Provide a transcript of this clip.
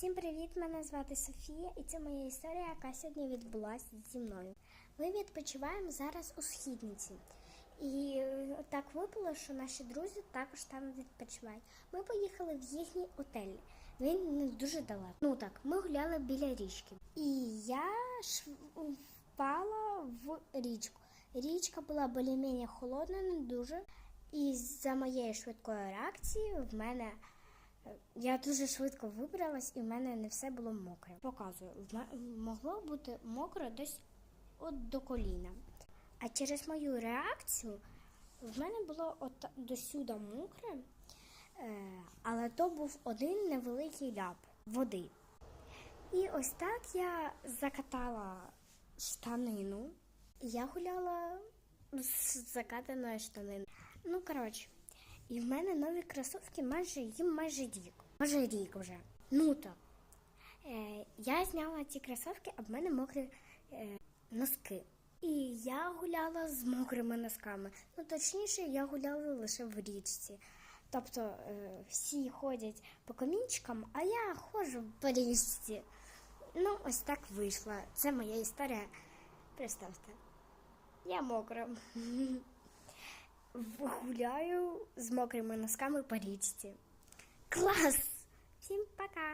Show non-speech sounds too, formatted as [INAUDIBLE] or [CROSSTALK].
Всім привіт! Мене звати Софія, і це моя історія, яка сьогодні відбулася зі мною. Ми відпочиваємо зараз у східниці. І так випало, що наші друзі також там відпочивають. Ми поїхали в їхній отель. Він не дуже далеко. Ну так, ми гуляли біля річки. І я впала в річку. Річка була більш-менш холодна, не дуже. І за моєї швидкої реакції в мене я дуже швидко вибралась, і в мене не все було мокре. Показую, могло бути мокро десь от до коліна. А через мою реакцію в мене було от до сюди мокре, е, але то був один невеликий ляп води. І ось так я закатала штанину. Я гуляла з закатаною штаниною. Ну, коротше, і в мене нові кросівки майже їм майже рік. Може рік вже. Ну то. Е, я зняла ці кросівки, а в мене мокрі е, носки. І я гуляла з мокрими носками. Ну, точніше, я гуляла лише в річці. Тобто е, всі ходять по камінчикам, а я ходжу по річці. Ну, ось так вийшло. Це моя історія. Представте. Я мокра. [LAUGHS] Гуляю з мокрими носками по річці. Клас! Всім пока!